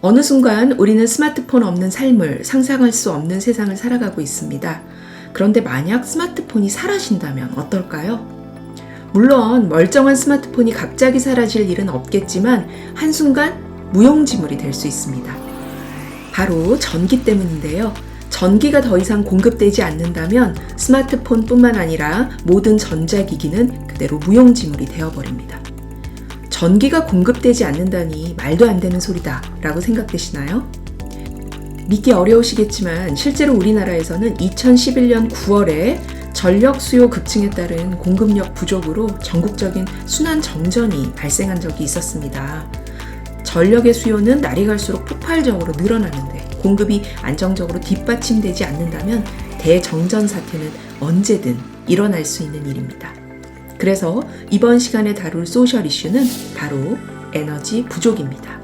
어느 순간 우리는 스마트폰 없는 삶을 상상할 수 없는 세상을 살아가고 있습니다. 그런데 만약 스마트폰이 사라진다면 어떨까요? 물론 멀쩡한 스마트폰이 갑자기 사라질 일은 없겠지만 한순간 무용지물이 될 수 있습니다. 바로 전기 때문인데요. 전기가 더 이상 공급되지 않는다면 스마트폰뿐만 아니라 모든 전자기기는 그대로 무용지물이 되어버립니다. 전기가 공급되지 않는다니 말도 안 되는 소리다 라고 생각되시나요? 믿기 어려우시겠지만 실제로 우리나라에서는 2011년 9월에 전력 수요 급증에 따른 공급력 부족으로 전국적인 순환 정전이 발생한 적이 있었습니다. 전력의 수요는 날이 갈수록 폭발적으로 늘어나는데 공급이 안정적으로 뒷받침되지 않는다면 대정전 사태는 언제든 일어날 수 있는 일입니다. 그래서 이번 시간에 다룰 소셜 이슈는 바로 에너지 부족입니다.